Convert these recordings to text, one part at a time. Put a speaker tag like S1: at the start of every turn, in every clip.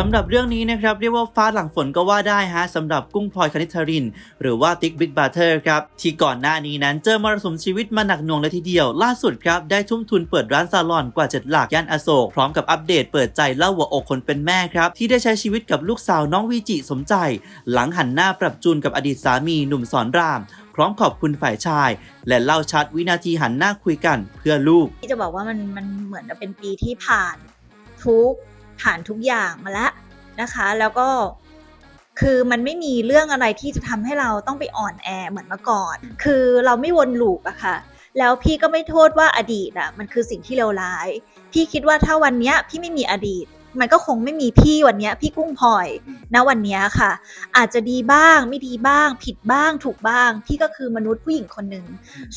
S1: สำหรับเรื่องนี้นะครับเรียกว่าฟ้าหลังฝนก็ว่าได้ฮะสำหรับกุ้งพลอยคณิธริน หรือว่าติ๊กบิ๊กบาเทอร์ครับที่ก่อนหน้านี้นั้นเจอมรสุมชีวิตมาหนักหน่วงเลยทีเดียว ล่าสุดครับได้ทุ่มทุนเปิดร้านซาลอนกว่า 7 หลักย่านอโศกพร้อมกับอัปเดตเปิดใจเล่าหัวอกคนเป็นแม่ครับที่ได้ใช้ชีวิตกับลูกสาวน้องวีจิสมใจ หลังหันหน้าปรับจูนกับอดีตสามีหนุ่มสอนรามพร้อมขอบคุณฝ่ายชาย และเล่าชัดวินาทีหันหน้าคุยกันเพื่อลูก
S2: ที่จะบอกว่ามันมันเหมือนจะเป็นปีที่ผ่านทุก ผ่านทุกอย่างมาแล้วนะคะ แล้วก็คือมันไม่มีเรื่องอะไรที่จะทำให้เราต้องไปอ่อนแอเหมือนเมื่อก่อน คือเราไม่วนลูปอะค่ะ แล้วพี่ก็ไม่โทษว่าอดีตอะมันคือสิ่งที่เลวร้าย พี่คิดว่าถ้าวันเนี้ยพี่ไม่มีอดีต มันก็คงไม่มีพี่วันเนี้ยพี่กุ้งพลอยณวันเนี้ยค่ะ อาจจะดีบ้างไม่ดีบ้าง ผิดบ้างถูกบ้าง พี่ก็คือมนุษย์ผู้หญิงคนหนึ่ง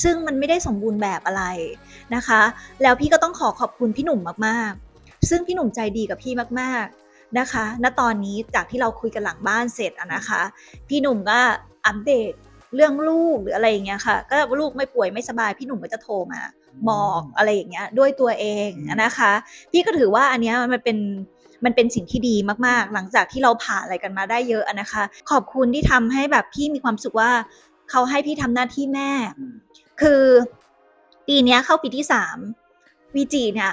S2: ซึ่งมันไม่ได้สมบูรณ์แบบอะไรนะคะ แล้วพี่ก็ต้องขอขอบคุณพี่หนุ่มมากๆ ซึ่งพี่หนุ่มใจดีกับพี่มาก ๆนะคะ ณตอนนี้จากที่เราคุยกันหลังบ้านเสร็จอะนะคะ พี่หนุ่มก็อัปเดตเรื่องลูกหรืออะไรอย่างเงี้ยค่ะ ก็ลูกไม่ป่วยไม่สบายพี่หนุ่มก็จะโทรมาบอกอะไรอย่างเงี้ยด้วยตัวเองนะคะ พี่ก็ถือว่าอันเนี้ยมันเป็นมันเป็นสิ่งที่ดีมากๆ หลังจากที่เราผ่านอะไรกันมาได้เยอะนะคะ ขอบคุณที่ทำให้แบบพี่มีความสุขว่าเขาให้พี่ทำหน้าที่แม่ คือปีเนี้ยเข้าปีที่สามวีจีเนี่ย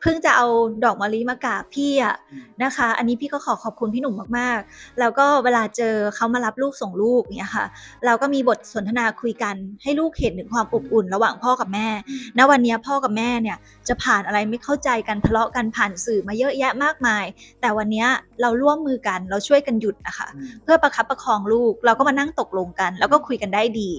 S2: เพิ่งจะเอาดอกมะลิมากราบพี่อะนะคะ อันนี้พี่ก็ขอขอบคุณพี่หนุ่มมากๆ แล้วก็เวลาเจอเขามารับลูกส่งลูกเนี่ยค่ะ เราก็มีบทสนทนาคุยกันให้ลูกเห็นถึงความอบอุ่น ระหว่างพ่อกับแม่ณวันเนี้ยพ่อกับแม่เนี่ยจะผ่านอะไรไม่เข้าใจกันทะเลาะกันผ่านสื่อมาเยอะแยะมากมาย แต่วันเนี้ยเราร่วมมือกันเราช่วยกันหยุดนะคะเพื่อประคับประคองลูกเราก็มานั่งตกลงกัน แล้วก็คุยกันได้ดี